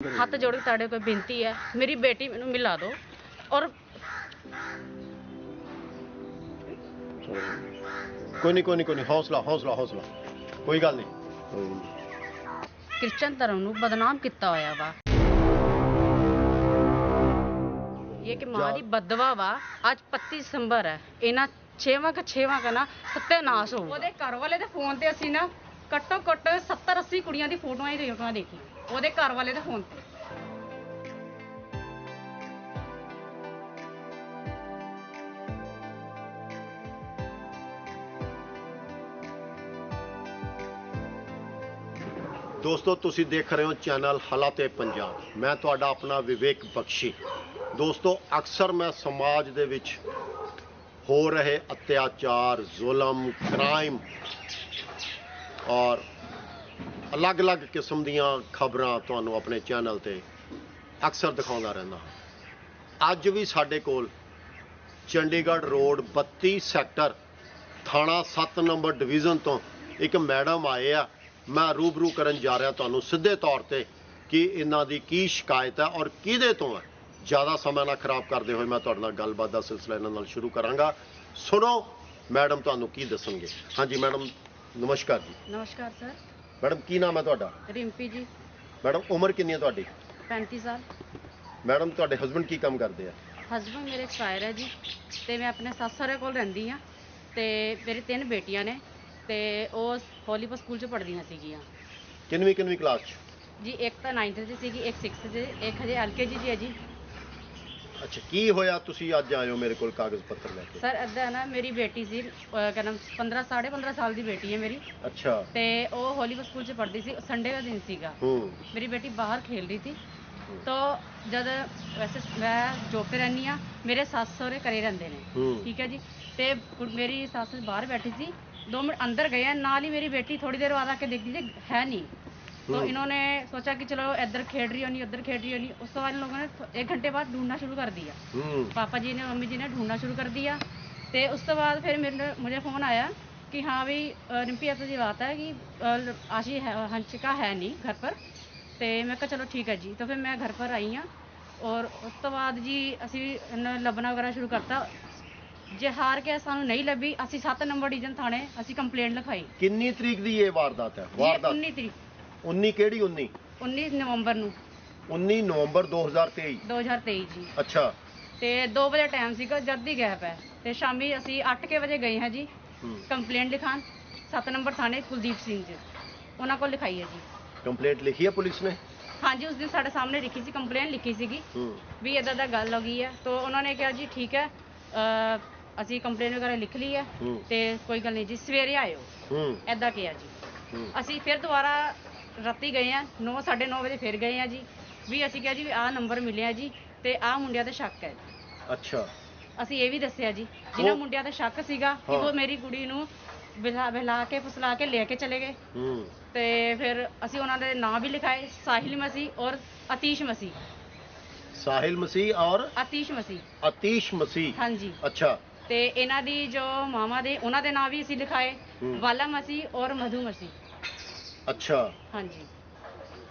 ਹੱਥ ਜੋੜ ਕੇ ਤੁਹਾਡੇ ਕੋਲ ਬੇਨਤੀ ਹੈ ਮੇਰੀ ਬੇਟੀ ਮੈਨੂੰ ਮਿਲਾ ਦਿਓ ਔਰ ਕੋਈ ਨਹੀਂ ਕੋਈ ਨਹੀਂ ਕੋਈ ਨਹੀਂ ਹੌਸਲਾ ਹੌਸਲਾ ਹੌਸਲਾ। ਕੋਈ ਗੱਲ ਨਹੀਂ। ਕ੍ਰਿਸਚਨ ਧਰਮ ਨੂੰ ਬਦਨਾਮ ਕੀਤਾ ਹੋਇਆ ਵਾ। ਇਹ ਕਿ ਮਾਂ ਦੀ ਬਦਵਾ ਵਾ ਅੱਜ 25 ਦਸੰਬਰ ਹੈ। ਇਹਨਾਂ ਛੇਵਾਂ ਕ ਛੇਵਾਂ ਕਾ ਨਾ ਸੱਤਿਆਨਾਸ਼ ਹੋ ਉਹਦੇ ਘਰ ਵਾਲੇ ਦੇ ਫੋਨ ਤੇ ਅਸੀਂ ਨਾ ਘੱਟੋ ਘੱਟ 70 80 ਕੁੜੀਆਂ ਦੀ ਫੋਟੋਆਂ ਹੀ ਫੋਟੋਆਂ ਦੇਖੀ ਉਹਦੇ ਘਰ ਵਾਲੇ ਦੇ ਫੋਨ ਤੇ। ਦੋਸਤੋ, ਤੁਸੀਂ ਦੇਖ ਰਹੇ ਹੋ ਚੈਨਲ ਹਾਲਾਤੇ ਪੰਜਾਬ। ਮੈਂ ਤੁਹਾਡਾ ਆਪਣਾ ਵਿਵੇਕ ਬਖਸ਼ੀ। ਦੋਸਤੋ, ਅਕਸਰ ਮੈਂ ਸਮਾਜ ਦੇ ਵਿੱਚ ਹੋ ਰਹੇ ਅਤਿਆਚਾਰ, ਜ਼ੁਲਮ, ਕ੍ਰਾਈਮ ਔਰ ਅਲੱਗ-ਅਲੱਗ ਕਿਸਮ ਦੀਆਂ ਖਬਰਾਂ ਤੁਹਾਨੂੰ ਆਪਣੇ ਚੈਨਲ ਤੇ ਅਕਸਰ ਦਿਖਾਉਂਦਾ ਰਹਿੰਦਾ ਹਾਂ। ਅੱਜ ਵੀ ਸਾਡੇ ਕੋਲ ਚੰਡੀਗੜ੍ਹ ਰੋਡ 32 ਸੈਕਟਰ ਥਾਣਾ 7 ਨੰਬਰ ਡਿਵੀਜ਼ਨ ਤੋਂ ਇੱਕ ਮੈਡਮ ਆਏ ਆ। ਮੈਂ ਰੂਬਰੂ ਕਰਨ ਜਾ ਰਿਹਾ ਤੁਹਾਨੂੰ ਸਿੱਧੇ ਤੌਰ ਤੇ ਕਿ ਇਹਨਾਂ ਦੀ ਕੀ ਸ਼ਿਕਾਇਤ ਹੈ ਔਰ ਕਿਹਦੇ ਤੋਂ ਹੈ। ਜ਼ਿਆਦਾ ਸਮਾਂ ਨਾ ਖਰਾਬ ਕਰਦੇ ਹੋਏ ਮੈਂ ਤੁਹਾਡੇ ਨਾਲ ਗੱਲਬਾਤ ਦਾ ਸਿਲਸਿਲਾ ਇਹਨਾਂ ਨਾਲ ਸ਼ੁਰੂ ਕਰਾਂਗਾ। ਸੁਣੋ, ਮੈਡਮ ਤੁਹਾਨੂੰ ਕੀ ਦੱਸਣਗੇ। ਹਾਂਜੀ, ਮੈਡਮ ਨਮਸਕਾਰ ਜੀ। ਨਮਸਕਾਰ ਸਰ। ਮੈਡਮ ਕੀ ਨਾਮ ਹੈ ਤੁਹਾਡਾ? ਰਿੰਪੀ ਜੀ। ਮੈਡਮ ਉਮਰ ਕਿੰਨੀ ਹੈ ਤੁਹਾਡੀ? 35 ਸਾਲ। ਮੈਡਮ ਤੁਹਾਡੇ ਹਸਬੰਡ ਕੀ ਕੰਮ ਕਰਦੇ ਆ? ਹਸਬੰਡ ਮੇਰੇ ਐਕਸਪਾਇਰ ਹੈ ਜੀ। ਤੇ ਮੈਂ ਆਪਣੇ ਸੱਸ ਸਹੁਰੇ ਕੋਲ ਰਹਿੰਦੀ ਆ ਤੇ ਮੇਰੀ ਤਿੰਨ ਬੇਟੀਆਂ ਨੇ। ਤੇ ਉਹ ਹੋਲੀਪੁਰ ਸਕੂਲ 'ਚ ਪੜ੍ਹਦੀਆਂ ਸੀਗੀਆਂ। ਕਿੰਨਵੀਂ ਕਿੰਨਵੀਂ ਕਲਾਸ 'ਚ? ਜੀ ਇੱਕ ਤਾਂ 9th 'ਚ ਸੀਗੀ ਇੱਕ 6th 'ਚ ਇੱਕ ਹਜੇ ਐਲਕੇਜੀ 'ਚ ਹੈ ਜੀ। ਅੱਛਾ ਕੀ ਹੋਇਆ? ਤੁਸੀਂ ਅੱਜ ਆਏ ਹੋ ਮੇਰੇ ਕੋਲ ਕਾਗਜ਼ ਪੱਤਰ ਲੈ ਕੇ। ਸਰ ਅੱਧਾ ਨਾ ਮੇਰੀ ਬੇਟੀ ਸੀ ਕਨਮ 15 15.5 ਸਾਲ ਦੀ ਬੇਟੀ ਹੈ ਮੇਰੀ। ਅੱਛਾ। ਤੇ ਉਹ ਹੋਲੀਵੁੱਡ ਸਕੂਲ 'ਚ ਪੜ੍ਹਦੀ ਸੀ ਸੰਡੇ ਦਾ ਦਿਨ ਸੀਗਾ। ਹੂੰ। ਮੇਰੀ ਬੇਟੀ ਬਾਹਰ ਖੇਲ ਰਹੀ ਸੀ। ਤੋ ਜਦ ਵੈਸੇ ਮੈਂ ਜੋ ਤੇ ਰਹਿੰਦੀ ਆ ਮੇਰੇ ਸੱਸ ਸਹੁਰੇ ਘਰੇ ਰਹਿੰਦੇ ਨੇ। ਠੀਕ ਹੈ ਜੀ? ਤੇ ਮੇਰੀ ਸੱਸ ਬਾਹਰ ਬੈਠੀ ਸੀ। ਦੋ ਮਿੰਟ ਅੰਦਰ ਗਏ ਨਾਲ ਹੀ ਮੇਰੀ ਬੇਟੀ ਥੋੜੀ ਦੇਰ ਬਾਅਦ ਆ ਕੇ ਦੇਖਦੀ ਜੇ ਹੈ ਨਹੀਂ। तो हम्म। इन्होंने सोचा कि चलो इधर खेल रही होनी उधर खेल रही होनी उस तो बाद इन लोगों ने थो- एक घंटे बाद ढूंढना शुरू कर दिया ਹੂੰ पापा जी ने मम्मी जी ने ढूंढना शुरू कर दिया तो उस तो बाद फिर मेरे मुझे फ़ोन आया कि हाँ भाई अ, रिम्पी ऐसा जी बात है कि अ, आशी है हंसिका है नहीं घर पर तो मैं कहा चलो ठीक है जी तो फिर मैं घर पर आई हाँ और उस तो बाद जी ਅਸੀਂ ਇਹਨਾਂ ਲੱਭਣਾ ਵਗੈਰਾ ਸ਼ੁਰੂ ਕਰਤਾ ਜੇ ਹਾਰ ਕੇ ਸਾਨੂੰ ਨਹੀਂ ਲੱਭੀ ਅਸੀਂ 7 ਨੰਬਰ ਡਿਵੀਜ਼ਨ ਥਾਣੇ ਅਸੀਂ ਕੰਪਲੇਂਟ ਲਿਖਾਈ ਕਿੰਨੀ ਤਰੀਕ ਦੀ ਇਹ ਵਾਰਦਾਤ ਹੈ ਇਹ ਵਾਰਦਾਤ 19 ਤਰੀਕ 19 ਕਿਹੜੀ 19 19 ਨਵੰਬਰ ਨੂੰ। 19 ਨਵੰਬਰ 2023 2023 ਜੀ। ਅੱਛਾ। ਤੇ 2 ਵਜੇ ਟਾਈਮ ਸੀਗਾ ਜਦ ਦੀ ਗੈਪ ਹੈ। ਤੇ ਸ਼ਾਮੀ ਅਸੀਂ 8 ਕੇ ਵਜੇ ਗਏ ਹਾਂ ਜੀ ਕੰਪਲੇਂਟ ਲਿਖਾਣ 7 ਨੰਬਰ ਥਾਣੇ ਕੁਲਦੀਪ ਸਿੰਘ ਜੀ। ਉਹਨਾਂ ਕੋਲ ਲਿਖਾਈ ਹੈ ਜੀ। ਕੰਪਲੇਂਟ ਲਿਖੀ ਹੈ ਪੁਲਿਸ ਨੇ? ਹਾਂਜੀ ਉਸ ਦਿਨ ਸਾਡੇ ਸਾਹਮਣੇ ਲਿਖੀ ਸੀ ਕੰਪਲੇਂਟ ਲਿਖੀ ਸੀਗੀ। ਵੀ ਇਦਾਂ ਦਾ ਗੱਲ ਹੋ ਗਈ ਹੈ। ਤਾਂ ਉਹਨਾਂ ਨੇ ਕਿਹਾ ਜੀ ਠੀਕ ਹੈ ਅਸੀਂ ਕੰਪਲੇਂਟ ਵਗੈਰਾ ਲਿਖ ਲਈ ਹੈ। ਤੇ ਕੋਈ ਗੱਲ ਨਹੀਂ ਜੀ ਸਵੇਰੇ ਆਇਓ। ਹੂੰ। ਐਦਾਂ ਕਿਹਾ ਜੀ। ਅਸੀਂ ਫਿਰ ਦੁਬਾਰਾ ਰਾਤੀ ਗਏ ਆ 9 9:30 ਵਜੇ ਫਿਰ ਗਏ ਆ ਜੀ। ਵੀ ਅਸੀਂ ਕਿਹਾ ਜੀ ਆਹ ਨੰਬਰ ਮਿਲਿਆ ਜੀ ਤੇ ਆਹ ਮੁੰਡਿਆਂ ਤੇ ਸ਼ੱਕ ਹੈ। ਅੱਛਾ। ਅਸੀਂ ਇਹ ਵੀ ਦੱਸਿਆ ਜੀ ਜਿਨ੍ਹਾਂ ਉਹ- ਮੁੰਡਿਆਂ ਤੇ ਸ਼ੱਕ ਸੀਗਾ ਕਿ ਹਾਂ। ਉਹ ਮੇਰੀ ਕੁੜੀ ਨੂੰ ਬਿਲਾ ਬਿਲਾ ਕੇ ਫਸਲਾ ਕੇ ਲੈ ਕੇ ਚਲੇ ਗਏ। ਹੂੰ। ਤੇ ਫਿਰ ਅਸੀਂ ਉਹਨਾਂ ਦੇ ਨਾਂ ਵੀ ਲਿਖਾਏ ਸਾਹਿਲ ਮਸੀਹ ਔਰ ਅਤੀਸ਼ ਮਸੀਹ। ਸਾਹਿਲ ਮਸੀਹ ਔਰ ਅਤੀਸ਼ ਮਸੀਹ। ਅਤੀਸ਼ ਮਸੀਹ। ਹਾਂਜੀ। ਅੱਛਾ। ਤੇ ਇਹਨਾਂ ਦੀ ਜੋ ਮਾਮਾ ਦੇ ਉਹਨਾਂ ਦੇ ਨਾਂ ਵੀ ਅਸੀਂ ਲਿਖਾਏ ਹੂੰ। ਵਾਲਾ ਮਸੀਹ ਔਰ ਮਧੂ ਮਸੀਹ। ਅੱਛਾ। ਹਾਂਜੀ।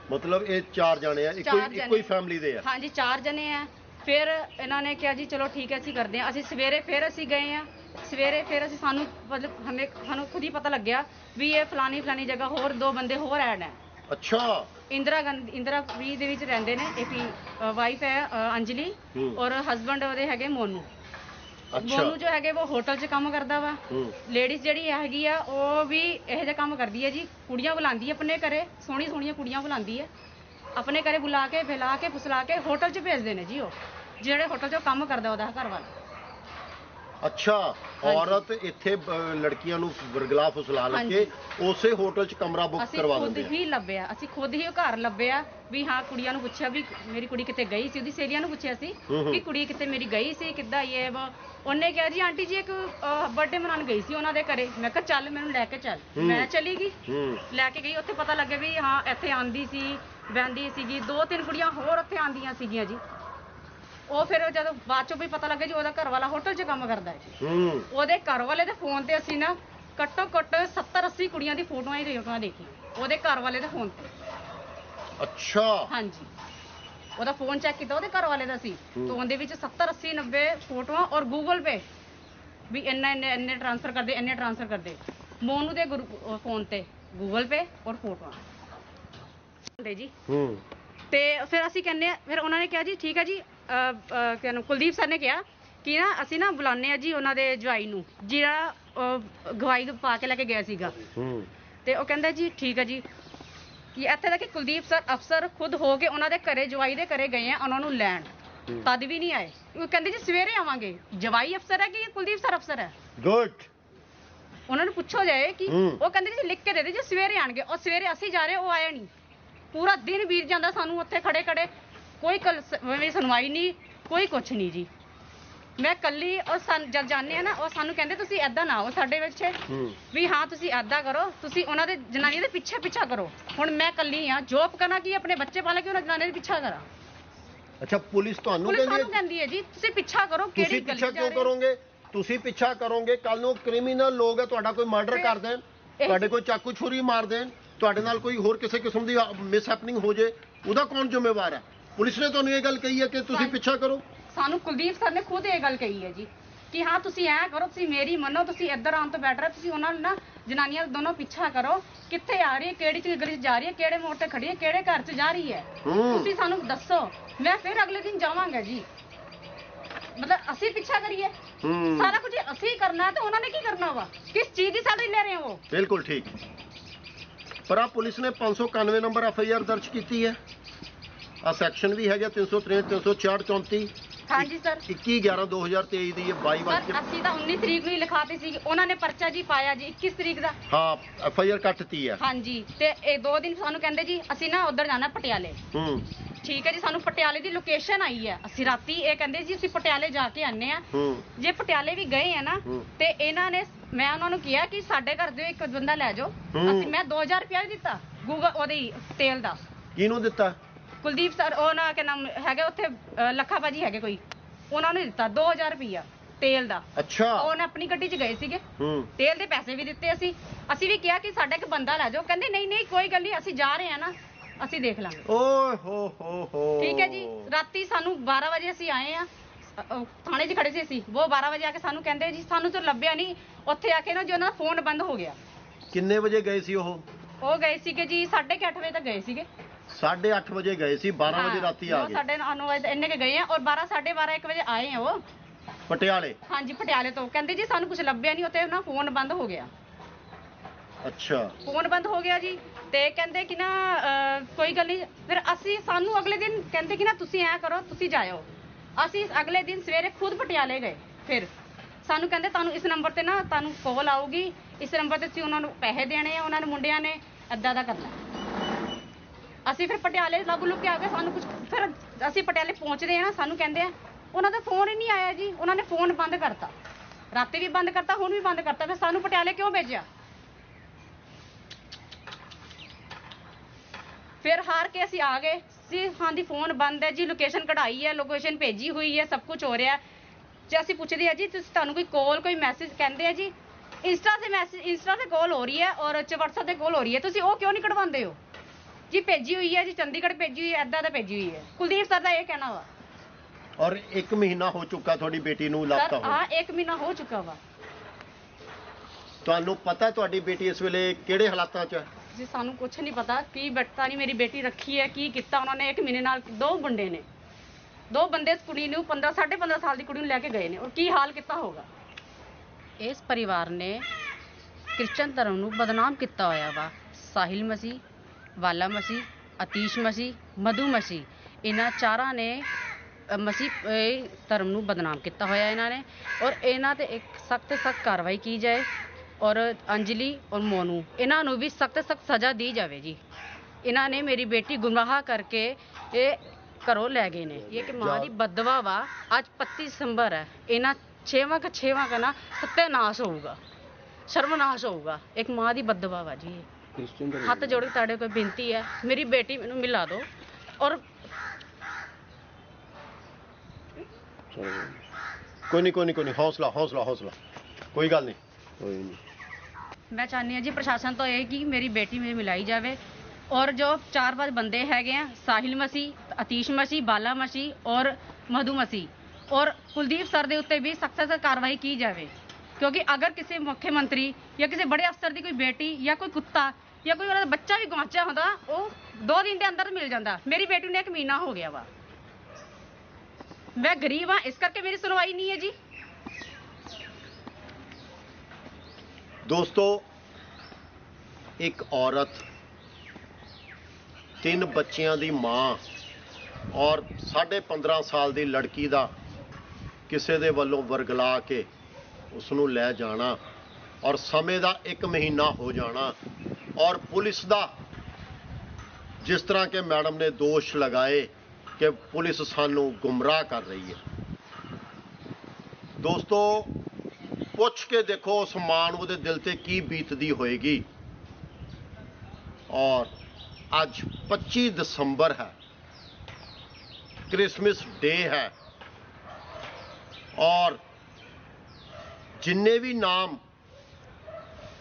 ਮਤਲਬ ਇਹ ਚਾਰ ਜਾਣੇ ਆ ਇੱਕੋ ਚਾਰ ਹੀ- ਇੱਕੋ ਹੀ ਜਣੇ। ਫੈਮਿਲੀ ਦੇ ਆ? ਹਾਂਜੀ ਚਾਰ ਜਣੇ ਆ। ਫਿਰ ਇਹਨਾਂ ਨੇ ਕਿਹਾ ਜੀ ਚਲੋ ਠੀਕ ਹੈ ਅਸੀਂ ਕਰਦੇ ਹਾਂ। ਅਸੀਂ ਸਵੇਰੇ ਫਿਰ ਅਸੀਂ ਗਏ ਆ ਸਵੇਰੇ ਫਿਰ ਅਸੀਂ ਸਾਨੂੰ ਮਤਲਬ ਹਮੇ ਸਾਨੂੰ ਖੁਦ ਹੀ ਪਤਾ ਲੱਗਿਆ ਵੀ ਇਹ ਫਲਾਨੀ ਫਲਾਨੀ ਜਗ੍ਹਾ ਹੋਰ ਦੋ ਬੰਦੇ ਹੋਰ ਐਡ ਹੈ। ਅੱਛਾ। ਇੰਦਰਾ ਗਾਂਧੀ ਇੰਦਰਾ ਵੀ ਦੇ ਵਿੱਚ ਰਹਿੰਦੇ ਨੇ ਇੱਕ ਵਾਈਫ ਹੈ ਅ, ਅੰਜਲੀ ਹੂੰ। ਔਰ ਹਸਬੰਡ ਉਹਦੇ ਹੈਗੇ ਮੋਨੂ। ਮੋਨੂ ਜੋ ਹੈਗੇ ਉਹ ਹੋਟਲ 'ਚ ਕੰਮ ਕਰਦਾ ਵਾ। ਲੇਡੀਜ਼ ਜਿਹੜੀ ਹੈਗੀ ਆ ਉਹ ਵੀ ਇਹੋ ਜਿਹਾ ਕੰਮ ਕਰਦੀ ਹੈ ਜੀ। ਕੁੜੀਆਂ ਬੁਲਾਉਂਦੀ ਹੈ ਆਪਣੇ ਘਰੇ ਸੋਹਣੀ ਸੋਹਣੀਆਂ ਕੁੜੀਆਂ ਬੁਲਾਉਂਦੀ ਹੈ ਆਪਣੇ ਘਰੇ ਬੁਲਾ ਕੇ ਫਿਲਾ ਕੇ ਫੁਸਲਾ ਕੇ ਹੋਟਲ 'ਚ ਭੇਜਦੇ ਨੇ ਜੀ ਉਹ। ਜਿਹੜੇ ਹੋਟਲ 'ਚ ਉਹ ਕੰਮ ਕਰਦਾ ਉਹਦਾ ਘਰ ਵਾਲਾ ਅੱਛਾ। ਔਰਤ ਇੱਥੇ ਲੜਕੀਆਂ ਨੂੰ ਵਰਗਲਾ ਫੁਸਲਾ ਲ ਕੇ ਉਸੇ ਹੋਟਲ 'ਚ ਕਮਰਾ ਬੁੱਕ ਅਸੀਂ ਕਰਵਾ ਖੁਦ ਦਿੰਦੇ ਆ। ਹੀ ਲੱਭਿਆ ਅਸੀਂ ਖੁਦ ਹੀ ਉਹ ਘਰ ਲੱਭਿਆ ਵੀ ਹਾਂ ਕੁੜੀਆਂ ਨੂੰ ਪੁੱਛਿਆ ਵੀ ਮੇਰੀ ਕੁੜੀ ਕਿਤੇ ਗਈ ਸੀ ਉਹਦੀ ਸਹੇਲੀਆਂ ਨੂੰ ਪੁੱਛਿਆ ਸੀ ਹੂੰ ਹੂੰ। ਕਿ ਕੁੜੀ ਕਿਤੇ ਮੇਰੀ ਗਈ ਸੀ ਕਿੱਦਾਂ ਇਹ ਵਾ। ਉਹਨੇ ਕਿਹਾ ਜੀ ਆਂਟੀ ਜੀ ਇੱਕ ਬਰਥਡੇ ਮਨਾਉਣ ਗਈ ਸੀ ਉਹਨਾਂ ਦੇ ਘਰੇ। ਮੈਂ ਕਿਹਾ ਚੱਲ ਮੈਨੂੰ ਲੈ ਕੇ ਚੱਲ। ਹੂੰ। ਮੈਂ ਚਲੀ ਗਈ। ਹੂੰ। ਲੈ ਕੇ ਗਈ। ਉੱਥੇ ਪਤਾ ਲੱਗਿਆ ਵੀ ਹਾਂ ਇੱਥੇ ਆਂਦੀ ਸੀ ਬੈੰਦੀ ਸੀਗੀ। ਦੋ ਤਿੰਨ ਕੁੜੀਆਂ ਹੋਰ ਉੱਥੇ ਆਂਦੀਆਂ ਸੀਗੀਆਂ ਜੀ। ਉਹ ਫਿਰ ਜਦੋਂ ਬਾਅਦ ਚੋਂ ਵੀ ਪਤਾ ਲੱਗਿਆ ਜੀ ਉਹਦਾ ਘਰ ਵਾਲਾ ਹੋਟਲ 'ਚ ਕੰਮ ਕਰਦਾ ਹੈ ਹੂੰ। ਉਹਦੇ ਘਰ ਵਾਲੇ ਦੇ ਫੋਨ ਤੇ ਅਸੀਂ ਨਾ ਘੱਟੋ ਘੱਟ 70 80 ਕੁੜੀਆਂ ਦੀ ਫੋਟੋਆਂ ਹੀ ਫੋਟੋਆਂ ਦੇਖੀ ਉਹਦੇ ਘਰ ਵਾਲੇ ਦੇ ਫੋਨ ਤੇ। ਅੱਛਾ। ਹਾਂਜੀ। ਉਹਦਾ ਫੋਨ ਚੈੱਕ ਕੀਤਾ ਉਹਦੇ ਘਰ ਵਾਲੇ ਦਾ ਸੀ। ਹੂੰ। ਤਾਂ ਉਹਦੇ ਵਿੱਚ 70 80 90 ਫੋਟੋਆਂ ਔਰ ਗੂਗਲ ਪੇ ਵੀ ਇੰਨਾ ਇੰਨੇ ਇੰਨੇ ਟ੍ਰਾਂਸਫਰ ਕਰਦੇ ਇੰਨੇ ਟ੍ਰਾਂਸਫਰ ਕਰਦੇ। ਮੋਨੂ ਦੇ ਫੋਨ ਤੇ ਗੂਗਲ ਪੇ ਔਰ ਫੋਟੋਆਂ। ਦੇ ਜੀ। ਹੂੰ। ਤੇ ਫਿਰ ਅਸੀਂ ਕਹਿੰਦੇ ਆ ਫਿਰ ਉਹਨਾਂ ਨੇ ਕਿਹਾ ਜੀ ਠੀਕ ਹੈ ਜੀ ਕੁਲਦੀਪ ਸਰ ਨੇ ਕਿਹਾ ਕਿ ਨਾ ਅਸੀਂ ਨਾ ਬੁਲਾਉਂਦੇ ਆ ਜੀ ਉਹਨਾਂ ਦੇ ਜਵਾਈ ਨੂੰ ਜਿਹੜਾ ਅ, ਗਵਾਈ ਪਾ ਕੇ ਲੈ ਕੇ ਗਿਆ ਸੀਗਾ। ਹੂੰ। ਤੇ ਉਹ ਕਹਿੰਦਾ ਜੀ ਠੀਕ ਹੈ ਜੀ। ਕਿ ਇੱਥੇ ਤੱਕ ਕਿ ਕੁਲਦੀਪ ਸਰ ਅਫਸਰ ਖੁਦ ਹੋ ਕੇ ਉਹਨਾਂ ਦੇ ਘਰੇ ਜਵਾਈ ਦੇ ਘਰੇ ਗਏ ਆ ਉਹਨਾਂ ਨੂੰ ਲੈਣ। ਹੂੰ। ਤਦ ਵੀ ਨਹੀਂ ਆਏ। ਉਹ ਕਹਿੰਦੇ ਜੀ ਸਵੇਰੇ ਆਵਾਂਗੇ। ਜਵਾਈ ਅਫਸਰ ਹੈ ਕਿ ਕੁਲਦੀਪ ਸਰ ਅਫਸਰ ਹੈ? ਗੁੱਡ ਉਹਨਾਂ ਨੂੰ ਪੁੱਛੋ ਜਾਏ ਕਿ ਹੂੰ। ਉਹ ਕਹਿੰਦੇ ਜੀ ਲਿਖ ਕੇ ਦੇ ਦੇ ਜੀ ਸਵੇਰੇ ਆਣਗੇ। ਉਹ ਸਵੇਰੇ ਅਸੀਂ ਜਾ ਰਹੇ ਉਹ ਆਇਆ ਨਹੀਂ। ਪੂਰਾ ਦਿਨ ਬੀਤ ਜਾਂਦਾ ਸਾਨੂੰ ਉੱਥੇ ਖੜੇ ਖੜੇ ਕੋਈ ਕਲ ਮੇਰੀ ਸੁਣਵਾਈ ਨਹੀਂ ਕੋਈ ਕੁਛ ਨਹੀਂ ਜੀ। ਮੈਂ ਕੱਲੀ ਔਰ ਸਾਨੂੰ ਜਦ ਜਾਂਦੇ ਆ ਨਾ ਉਹ ਸਾਨੂੰ ਕਹਿੰਦੇ ਤੁਸੀਂ ਐਦਾਂ ਨਾ ਆਓ ਸਾਡੇ ਵਿੱਚ। ਹੂੰ। ਵੀ ਹਾਂ ਤੁਸੀਂ ਐਦਾਂ ਕਰੋ ਤੁਸੀਂ ਉਹਨਾਂ ਦੇ ਜਨਾਨੀ ਦੇ ਪਿੱਛੇ ਪਿੱਛਾ ਕਰੋ। ਹੁਣ ਮੈਂ ਕੱਲੀ ਆ ਜੋਬ ਕਰਨਾ ਕੀ ਆਪਣੇ ਬੱਚੇ ਪਾਲਾ ਕਿ ਉਹਨਾਂ ਜਨਾਨੀ ਦੇ ਪਿੱਛਾ ਕਰਾਂ? ਅੱਛਾ ਪੁਲਿਸ ਤੁਹਾਨੂੰ ਪੁਲਿਸ ਕਹਿੰਦੀ ਹੈ ਕਹਿੰਦੀ ਹੈ ਜੀ ਤੁਸੀਂ ਪਿੱਛਾ ਕਰੋ ਕਿਹੜੀ ਗਲੀ ਜਾ ਕਿਉਂ ਹੋ? ਕਰੋਗੇ? ਤੁਸੀਂ ਪਿੱਛਾ ਕਰੋਗੇ ਕੱਲ ਨੂੰ ਕ੍ਰਿਮੀਨਲ ਲੋਕ ਹੈ ਤੁਹਾਡਾ ਕੋਈ ਮਰਡਰ ਕਰ ਦੇਣ ਤੁਹਾਡੇ ਕੋਈ ਚਾਕੂ ਛੁਰੀ ਮਾਰ ਦੇਣ ਤੁਹਾਡੇ ਨਾਲ ਕੋਈ ਹੋਰ ਕਿਸੇ ਕਿਸਮ ਦੀ ਮਿਸ ਹੈਪਨਿੰਗ ਹੋ ਜੇ ਉਹਦਾ ਕੌਣ ਜ਼ਿੰਮੇਵਾਰ ਹੈ? ਪੁਲਿਸ ਨੇ ਤੁਹਾਨੂੰ ਇਹ ਗੱਲ ਕਹੀ ਹੈ ਕਿ ਤੁਸੀਂ ਪਿੱਛਾ ਕਰੋ? ਸਾਨੂੰ ਕੁਲਦੀਪ ਸਰ ਨੇ ਖੁਦ ਇਹ ਗੱਲ ਕਹੀ ਹੈ ਜੀ ਕਿ ਹਾਂ ਤੁਸੀਂ ਐ ਕਰੋ ਤੁਸੀਂ ਮੇਰੀ ਮੰਨੋ ਤੁਸੀਂ ਇੱਧਰ ਆਉਣ ਤੋਂ ਬੈਟਰ ਤੁਸੀਂ ਉਹਨਾਂ ਨੂੰ ਨਾ ਜਨਾਨੀਆਂ ਦੋਨੋਂ ਪਿੱਛਾ ਕਰੋ ਕਿੱਥੇ ਆ ਰਹੀ ਹੈ ਕਿਹੜੀ ਚ ਗਲੀ 'ਚ ਜਾ ਰਹੀ ਹੈ ਕਿਹੜੇ ਮੋੜ ਤੇ ਖੜੀ ਹੈ ਕਿਹੜੇ ਘਰ 'ਚ ਜਾ ਰਹੀ ਹੈ। ਹੂੰ। ਤੁਸੀਂ ਸਾਨੂੰ ਦੱਸੋ ਮੈਂ ਫਿਰ ਅਗਲੇ ਦਿਨ ਜਾਵਾਂਗਾ ਜੀ। ਮਤਲਬ ਅਸੀਂ ਪਿੱਛਾ ਕਰੀਏ। ਹੂੰ। ਸਾਰਾ ਕੁਝ ਅਸੀਂ ਕਰਨਾ ਹੈ ਤੇ ਉਹਨਾਂ ਨੇ ਕੀ ਕਰਨਾ ਵਾ? ਕਿਸ ਚੀਜ਼ ਦੀ ਸੈਲਰੀ ਲੈ ਰਹੇ ਹੋ ਉਹ? ਬਿਲਕੁਲ ਠੀਕ। ਪਰ ਆ ਪੁਲਿਸ ਨੇ 591 ਨੰਬਰ ਐਫ ਆਈ ਆਰ ਦਰਜ ਕੀਤੀ ਹੈ। ਆ ਸੈਕਸ਼ਨ ਵੀ ਹੈਗਾ 363 364 34 ਹਾਂਜੀ ਸਰ 21 11 2023 ਦੀ ਇਹ 22 ਸਰ ਅਸੀਂ ਤਾਂ 19 ਤਰੀਕ ਨੂੰ ਹੀ ਲਿਖਾਤੀ ਸੀ। ਉਹਨਾਂ ਨੇ ਪਰਚਾ ਜੀ ਪਾਇਆ ਜੀ 21 ਤਰੀਕ ਦਾ। ਹਾਂ ਐਫ ਆਈ ਆਰ ਕੱਟਤੀ ਹੈ ਹਾਂਜੀ ਤੇ ਇਹ ਦੋ ਦਿਨ ਸਾਨੂੰ ਕਹਿੰਦੇ ਜੀ ਅਸੀਂ ਨਾ ਉਧਰ ਜਾਣਾ ਪਟਿਆਲੇ। ਹੂੰ। ਠੀਕ ਹੈ ਜੀ ਸਾਨੂੰ ਪਟਿਆਲੇ ਦੀ ਲੋਕੇਸ਼ਨ ਆਈ ਹੈ। ਅਸੀਂ ਰਾਤੀ ਇਹ ਕਹਿੰਦੇ ਜੀ ਅਸੀਂ ਪਟਿਆਲੇ ਜਾ ਕੇ ਆਨੇ ਆ ਹੂੰ। ਜੇ ਪਟਿਆਲੇ ਵੀ ਗਏ ਆ ਨਾ ਹੂੰ। ਤੇ ਇਹਨਾਂ ਨੇ ਮੈਂ ਉਹਨਾਂ ਨੂੰ ਕਿਹਾ ਕਿ ਸਾਡੇ ਘਰ ਦੇ ਇੱਕ ਬੰਦਾ ਲੈ ਜਾਓ। ਹੂੰ। ਅਸੀਂ ਮੈਂ 2000 ਰੁਪਇਆ ਵੀ ਦਿੱਤਾ ਗੂਗਲ ਉਹਦੇ ਤੇਲ ਦਾ। ਕਿਹਨੂੰ ਦਿੱਤਾ? ਕੁਲਦੀਪ ਸਰ ਉਹ ਨਾ ਕਿ ਨਾਮ ਹੈਗੇ ਉੱਥੇ ਅ, ਲੱਖਾ ਭਾਜੀ ਹੈਗੇ ਕੋਈ। ਉਹਨਾਂ ਨੂੰ ਦਿੱਤਾ 2000 ਰੁਪਇਆ ਤੇਲ ਦਾ। ਅੱਛਾ। ਉਹਨੇ ਆਪਣੀ ਗੱਡੀ 'ਚ ਗਏ ਸੀਗੇ। ਹੂੰ। ਤੇਲ ਦੇ ਪੈਸੇ ਵੀ ਦਿੱਤੇ ਅਸੀਂ। ਅਸੀਂ ਵੀ ਕਿਹਾ ਕਿ ਸਾਡਾ ਇੱਕ ਬੰਦਾ ਲੈ ਜਾਓ। ਕਹਿੰਦੇ ਨਹੀਂ ਨਹੀਂ ਕੋਈ ਗੱਲ ਨਹੀਂ ਅਸੀਂ ਜਾ ਰਹੇ ਆ ਨਾ ਅਸੀਂ ਦੇਖ ਲਾਂਗੇ। ਓਏ ਹੋ ਹੋ ਹੋ। ਠੀਕ ਹੈ ਜੀ। ਰਾਤੀ ਸਾਨੂੰ 12 ਵਜੇ ਅਸੀਂ ਆਏ ਆ ਥਾਣੇ 'ਚ ਖੜੇ ਸੀ ਅਸੀਂ। ਉਹ 12 ਵਜੇ ਆ ਕੇ ਸਾਨੂੰ ਕਹਿੰਦੇ ਜੀ ਸਾਨੂੰ ਤਾਂ ਲੱਭਿਆ ਨਹੀਂ ਉੱਥੇ ਆ ਕੇ ਨਾ ਜੀ ਉਹਨਾਂ ਦਾ ਫੋਨ ਬੰਦ ਹੋ ਗਿਆ। ਕਿੰਨੇ ਵਜੇ ਗਏ ਸੀ ਉਹ? ਉਹ ਗਏ ਸੀਗੇ ਜੀ 8:30 ਵਜੇ ਤੱਕ ਗਏ ਸੀਗੇ। 8:30 ਵਜੇ ਗਏ ਸੀ 12 ਵਜੇ ਰਾਤੀ ਆ ਗਏ ਸਾਡੇ 9 ਵਜੇ ਇੰਨੇ ਕੇ ਗਏ ਆ ਔਰ 12 12:30 1 ਵਜੇ ਆਏ ਆ ਉਹ ਪਟਿਆਲੇ ਹਾਂਜੀ ਪਟਿਆਲੇ ਤੋਂ ਕਹਿੰਦੇ ਜੀ ਸਾਨੂੰ ਕੁਝ ਲੱਭਿਆ ਨਹੀਂ ਉੱਥੇ ਨਾ ਫੋਨ ਬੰਦ ਹੋ ਗਿਆ ਅੱਛਾ ਫੋਨ ਬੰਦ ਹੋ ਗਿਆ ਜੀ ਤੇ ਕਹਿੰਦੇ ਕਿ ਨਾ ਅਹ, ਕੋਈ ਗੱਲ ਨਹੀਂ ਫਿਰ ਅਸੀਂ ਸਾਨੂੰ ਅਗਲੇ ਦਿਨ ਕਹਿੰਦੇ ਕਿ ਨਾ ਤੁਸੀਂ ਐ ਕਰੋ ਤੁਸੀਂ ਜਾਇਓ ਅਸੀਂ ਅਗਲੇ ਦਿਨ ਸਵੇਰੇ ਖੁਦ ਪਟਿਆਲੇ ਗਏ ਫਿਰ ਸਾਨੂੰ ਕਹਿੰਦੇ ਤੁਹਾਨੂੰ ਇਸ ਨੰਬਰ ਤੇ ਨਾ ਤੁਹਾਨੂੰ ਕਾਲ ਆਊਗੀ ਇਸ ਨੰਬਰ ਤੇ ਤੁਸੀਂ ਉਹਨਾਂ ਨੂੰ ਪੈਸੇ ਦੇਣੇ ਆ ਉਹਨਾਂ ਨੂੰ ਮੁੰਡਿਆਂ ਨੇ ਏਦਾਂ ਦਾ ਕਰਨਾ ਅਸੀਂ ਫਿਰ ਪਟਿਆਲੇ ਲੱਭ ਲੁੱਕ ਕੇ ਆ ਗਏ, ਸਾਨੂੰ ਕੁਝ ਫਿਰ ਅਸੀਂ ਪਟਿਆਲੇ ਪਹੁੰਚਦੇ ਆ ਨਾ, ਸਾਨੂੰ ਕਹਿੰਦੇ ਆ, ਉਹਨਾਂ ਦਾ ਫੋਨ ਹੀ ਨਹੀਂ ਆਇਆ ਜੀ, ਉਹਨਾਂ ਨੇ ਫੋਨ ਬੰਦ ਕਰਤਾ। ਰਾਤੀ ਵੀ ਬੰਦ ਕਰਤਾ, ਹੁਣ ਵੀ ਬੰਦ ਕਰਤਾ, ਫਿਰ ਸਾਨੂੰ ਪਟਿਆਲੇ ਕਿਉਂ ਭੇਜਿਆ? ਫਿਰ ਹਾਰ ਕੇ ਅਸੀਂ ਆ ਗਏ ਸੀ ਹਾਂ ਦੀ ਫੋਨ ਬੰਦ ਹੈ ਜੀ ਲੋਕੇਸ਼ਨ ਕਢਾਈ ਹੈ ਲੋਕੇਸ਼ਨ ਭੇਜੀ ਹੋਈ ਹੈ, ਸਭ ਕੁਝ ਹੋ ਰਿਹਾ ਜੇ ਅਸੀਂ ਪੁੱਛਦੇ ਆ ਜੀ, ਤੁਸੀਂ ਤੁਹਾਨੂੰ ਕੋਈ ਕਾਲ ਕੋਈ ਮੈਸੇਜ ਕਹਿੰਦੇ ਆ ਜੀ? ਇੰਸਟਾ ਤੇ ਮੈਸੇਜ ਇੰਸਟਾ ਤੇ ਕਾਲ ਹੋ ਰਹੀ ਹੈ ਔਰ ਚ WhatsApp ਤੇ ਕਾਲ ਹੋ ਰਹੀ ਹੈ, ਤੁਸੀਂ ਉਹ ਕਿਉਂ ਨਹੀਂ ਕਢਵਾਉਂਦੇ ਹੋ? ਜੀ ਭੇਜੀ ਹੋਈ ਹੈ ਜੀ ਚੰਡੀਗੜ੍ਹ ਭੇਜੀ ਹੋਈ ਹੈ ਐਦਾਂ ਦਾ ਭੇਜੀ ਹੋਈ ਹੈ। ਕੁਲਦੀਪ ਸਰ ਦਾ ਇਹ ਕਹਿਣਾ ਵਾ। ਔਰ 1 ਮਹੀਨਾ ਹੋ ਚੁੱਕਾ ਤੁਹਾਡੀ ਬੇਟੀ ਨੂੰ ਸਰ ਲਾਪਤਾ ਆ ਹੋਏ ਇੱਕ ਮਹੀਨਾ ਹੋ ਚੁੱਕਾ ਵਾ। ਤੁਹਾਨੂੰ ਪਤਾ ਤੁਹਾਡੀ ਬੇਟੀ ਇਸ ਵੇਲੇ ਕਿਹੜੇ ਹਾਲਾਤਾਂ 'ਚ ਹੈ? ਜੀ ਸਾਨੂੰ ਕੁਝ ਨਹੀਂ ਪਤਾ। ਕੀ ਬਟਤਾ ਨਹੀਂ ਮੇਰੀ ਬੇਟੀ ਰੱਖੀ ਹੈ ਕੀ ਕੀਤਾ ਉਹਨਾਂ ਨੇ? ਇੱਕ ਮਹੀਨੇ ਨਾਲ ਦੋ ਮੁੰਡੇ ਨੇ। ਦੋ ਬੰਦੇ ਇਸ ਕੁੜੀ ਨੂੰ 15 15.5 ਸਾਲ ਦੀ ਕੁੜੀ ਨੂੰ ਲੈ ਕੇ ਗਏ ਨੇ। ਔਰ ਕੀ ਹਾਲ ਕੀਤਾ ਹੋਗਾ ਇਸ ਪਰਿਵਾਰ ਨੇ ਕ੍ਰਿਸਚਨ ਧਰਮ ਨੂੰ ਬਦਨਾਮ ਕੀਤਾ ਹੋਇਆ ਵਾ। ਸਾਹਿਲ ਮਸੀਹ ਵਾਲਾ ਮਸੀਹ ਅਤੀਸ਼ ਮਸੀਹ ਮਧੂ ਮਸੀਹ ਇਹਨਾਂ ਚਾਰਾਂ ਨੇ ਮਸੀਹ ਧਰਮ ਨੂੰ ਬਦਨਾਮ ਕੀਤਾ ਹੋਇਆ ਇਹਨਾਂ ਨੇ ਔਰ ਇਹਨਾਂ ਤੇ ਇੱਕ ਸਖਤ ਸਖਤ ਕਾਰਵਾਈ ਕੀ ਜਾਏ ਔਰ ਅੰਜਲੀ ਔਰ ਮੋਨੂ ਇਹਨਾਂ ਨੂੰ ਵੀ ਸਖਤ ਸਖਤ ਸਜ਼ਾ ਦੀ ਜਾਵੇ ਜੀ। ਇਹਨਾਂ ਨੇ ਮੇਰੀ ਬੇਟੀ ਗੁੰਮਰਾਹ ਕਰਕੇ ਇਹ ਘਰੋਂ ਲੈ ਗਏ ਨੇ। ਇਹ ਕਿ ਮਾਂ ਦੀ ਬਦਦੁਆ ਵਾ। ਅੱਜ 25 ਦਸੰਬਰ ਹੈ। ਇਹਨਾਂ ਛੇਵਾਂ ਕ ਛੇਵਾਂ ਕਾ ਨਾ ਸੱਤਿਆਨਾਸ਼ ਹੋਊਗਾ। ਸ਼ਰਮਨਾਸ਼ ਹੋਊਗਾ। ਇੱਕ ਮਾਂ ਦੀ ਬਦਦੁਆ ਵਾ ਜੀ ਹੱਥ ਜੋੜ ਕੇ ਤੁਹਾਡੇ ਕੋਲ ਬੇਨਤੀ ਹੈ ਮੇਰੀ ਬੇਟੀ ਮੈਨੂੰ ਮਿਲਾ ਦਿਓ ਔਰ ਕੋਈ ਨਹੀਂ ਕੋਈ ਨਹੀਂ ਕੋਈ ਨਹੀਂ ਹੌਸਲਾ ਹੌਸਲਾ ਹੌਸਲਾ ਕੋਈ ਗੱਲ ਨਹੀਂ ਕੋਈ ਨਹੀਂ ਮੈਂ ਚਾਹੁੰਦੀ ਹਾਂ ਜੀ ਪ੍ਰਸ਼ਾਸਨ ਤੋਂ ਇਹ ਕਿ ਮੇਰੀ ਬੇਟੀ ਮੈਨੂੰ ਮਿਲਾਈ ਜਾਵੇ ਔਰ ਜੋ ਚਾਰ ਪੰਜ ਬੰਦੇ ਹੈਗੇ ਆ ਸਾਹਿਲ ਮਸੀਹ ਅਤੀਸ਼ ਮਸੀ ਬਾਲਾ ਮਸੀ ਔਰ ਮਧੂ ਮਸੀ ਔਰ ਕੁਲਦੀਪ ਸਰ ਦੇ ਉੱਤੇ ਵੀ ਸਖਤ ਸਖਤ ਕਾਰਵਾਈ ਕੀ ਜਾਵੇ ਕਿਉਂਕਿ ਅਗਰ ਕਿਸੇ ਮੁੱਖ ਮੰਤਰੀ ਜਾਂ ਕਿਸੇ ਬੜੇ ਅਫਸਰ ਦੀ ਕੋਈ ਬੇਟੀ ਜਾਂ ਕੋਈ ਕੁੱਤਾ ਜਾਂ ਕੋਈ ਉਹਨਾਂ ਦਾ ਬੱਚਾ ਵੀ ਗਵਾਚਿਆ ਹੁੰਦਾ, ਉਹ ਦੋ ਦਿਨ ਦੇ ਅੰਦਰ ਮਿਲ ਜਾਂਦਾ। ਮੇਰੀ ਬੇਟੀ ਨੇ ਇੱਕ ਮਹੀਨਾ ਹੋ ਗਿਆ ਵਾ। ਮੈਂ ਗਰੀਬ ਹਾਂ, ਇਸ ਕਰਕੇ ਮੇਰੀ ਸੁਣਵਾਈ ਨਹੀਂ ਹੈ ਜੀ। ਦੋਸਤੋ, ਇੱਕ ਔਰਤ ਤਿੰਨ ਬੱਚਿਆਂ ਦੀ ਮਾਂ ਔਰ 15.5 ਸਾਲ ਦੀ ਲੜਕੀ ਦਾ ਕਿਸੇ ਦੇ ਵੱਲੋਂ ਵਰਗਲਾ ਕੇ ਉਸ ਨੂੰ ਲੈ ਜਾਣਾ ਔਰ ਸਮੇਂ ਦਾ 1 ਮਹੀਨਾ ਹੋ ਜਾਣਾ ਔਰ ਪੁਲਿਸ ਦਾ ਜਿਸ ਤਰ੍ਹਾਂ ਕਿ ਮੈਡਮ ਨੇ ਦੋਸ਼ ਲਗਾਏ ਕਿ ਪੁਲਿਸ ਸਾਨੂੰ ਗੁੰਮਰਾਹ ਕਰ ਰਹੀ ਹੈ। ਦੋਸਤੋ, ਪੁੱਛ ਕੇ ਦੇਖੋ ਉਸ ਮਾਂ ਨੂੰ ਉਹਦੇ ਦਿਲ ਤੇ ਕੀ ਬੀਤਦੀ ਹੋਏਗੀ। ਔਰ ਅੱਜ 25 ਦਸੰਬਰ ਹੈ। ਕ੍ਰਿਸਮਸ ਡੇ ਹੈ। ਔਰ ਜਿੰਨੇ ਵੀ ਨਾਮ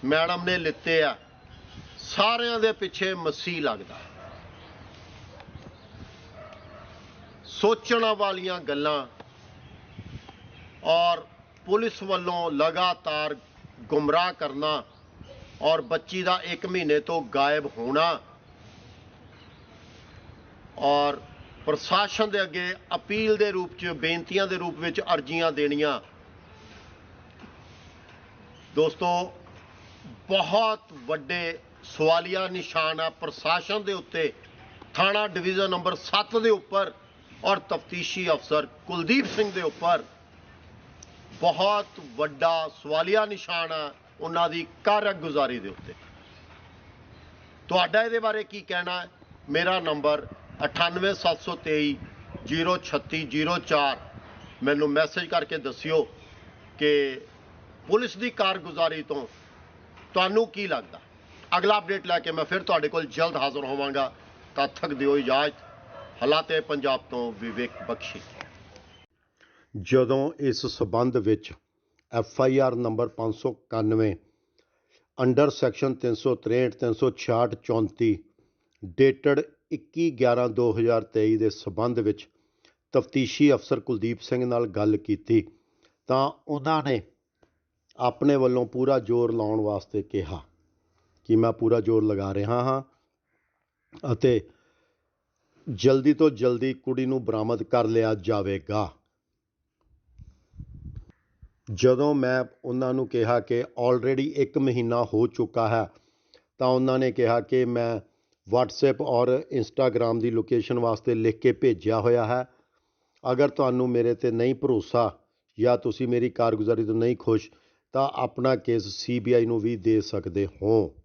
ਮੈਡਮ ਨੇ ਲਿੱਤੇ ਆ ਸਾਰਿਆਂ ਦੇ ਪਿੱਛੇ ਮਸੀਹ ਲੱਗਦਾ ਸੋਚਣ ਵਾਲੀਆਂ ਗੱਲਾਂ ਔਰ ਪੁਲਿਸ ਵੱਲੋਂ ਲਗਾਤਾਰ ਗੁੰਮਰਾਹ ਕਰਨਾ ਔਰ ਬੱਚੀ ਦਾ 1 ਮਹੀਨੇ ਤੋਂ ਗਾਇਬ ਹੋਣਾ ਔਰ ਪ੍ਰਸ਼ਾਸਨ ਦੇ ਅੱਗੇ ਅਪੀਲ ਦੇ ਰੂਪ 'ਚ, ਬੇਨਤੀਆਂ ਦੇ ਰੂਪ ਵਿੱਚ ਅਰਜ਼ੀਆਂ ਦੇਣੀਆਂ। ਦੋਸਤੋ, ਬਹੁਤ ਵੱਡੇ ਸਵਾਲੀਆ ਨਿਸ਼ਾਨ ਆ ਪ੍ਰਸ਼ਾਸਨ ਦੇ ਉੱਤੇ, ਥਾਣਾ ਡਿਵੀਜ਼ਨ ਨੰਬਰ 7 ਦੇ ਉੱਪਰ ਔਰ ਤਫਤੀਸ਼ੀ ਅਫਸਰ ਕੁਲਦੀਪ ਸਿੰਘ ਦੇ ਉੱਪਰ ਬਹੁਤ ਵੱਡਾ ਸਵਾਲੀਆ ਨਿਸ਼ਾਨ ਆ ਉਹਨਾਂ ਦੀ ਕਾਰਗੁਜ਼ਾਰੀ ਦੇ ਉੱਤੇ। ਤੁਹਾਡਾ ਇਹਦੇ ਬਾਰੇ ਕੀ ਕਹਿਣਾ ਹੈ? ਮੇਰਾ ਨੰਬਰ 98723 03604 ਮੈਨੂੰ ਮੈਸੇਜ ਕਰਕੇ ਦੱਸਿਓ ਕਿ ਪੁਲਿਸ ਦੀ ਕਾਰਗੁਜ਼ਾਰੀ ਤੋਂ ਤੁਹਾਨੂੰ ਕੀ ਲੱਗਦਾ? ਅਗਲਾ ਅਪਡੇਟ ਲੈ ਕੇ ਮੈਂ ਫਿਰ ਤੁਹਾਡੇ ਕੋਲ ਜਲਦ ਹਾਜ਼ਰ ਹੋਵਾਂਗਾ। ਤਦ ਤੱਕ ਦਿਓ ਇਜਾਜ਼ਤ। ਹਾਲਾਤੇ ਪੰਜਾਬ ਤੋਂ ਵਿਵੇਕ ਬਖਸ਼ੀ। ਜਦੋਂ ਇਸ ਸਬੰਧ ਵਿੱਚ F I R number 591 under section 363 366 34 dated 21/11/2023 ਦੇ ਸਬੰਧ ਵਿੱਚ ਤਫਤੀਸ਼ੀ ਅਫਸਰ ਕੁਲਦੀਪ ਸਿੰਘ ਨਾਲ ਗੱਲ ਕੀਤੀ, ਤਾਂ ਉਹਨਾਂ ਨੇ ਆਪਣੇ ਵੱਲੋਂ ਪੂਰਾ ਜ਼ੋਰ ਲਾਉਣ ਵਾਸਤੇ ਕਿਹਾ। ਕਿ ਮੈਂ ਪੂਰਾ ਜ਼ੋਰ ਲਗਾ ਰਿਹਾ ਹਾਂ ਅਤੇ ਜਲਦੀ ਤੋਂ ਜਲਦੀ ਕੁੜੀ ਨੂੰ ਬਰਾਮਦ ਕਰ ਲਿਆ ਜਾਵੇਗਾ। ਜਦੋਂ ਮੈਂ ਉਹਨਾਂ ਨੂੰ ਕਿਹਾ ਕਿ ਆਲਰੇਡੀ 1 ਮਹੀਨਾ ਹੋ ਚੁੱਕਾ ਹੈ, ਤਾਂ ਉਹਨਾਂ ਨੇ ਕਿਹਾ ਕਿ ਮੈਂ WhatsApp ਔਰ Instagram ਦੀ ਲੋਕੇਸ਼ਨ ਵਾਸਤੇ ਲਿਖ ਕੇ ਭੇਜਿਆ ਹੋਇਆ ਹੈ। ਅਗਰ ਤੁਹਾਨੂੰ ਮੇਰੇ ਤੇ ਨਹੀਂ ਭਰੋਸਾ ਜਾਂ ਤੁਸੀਂ ਮੇਰੀ ਕਾਰਗੁਜ਼ਾਰੀ ਤੋਂ ਨਹੀਂ ਖੁਸ਼, ਤਾਂ ਆਪਣਾ ਕੇਸ CBI ਨੂੰ ਵੀ ਦੇ ਸਕਦੇ ਹੋ।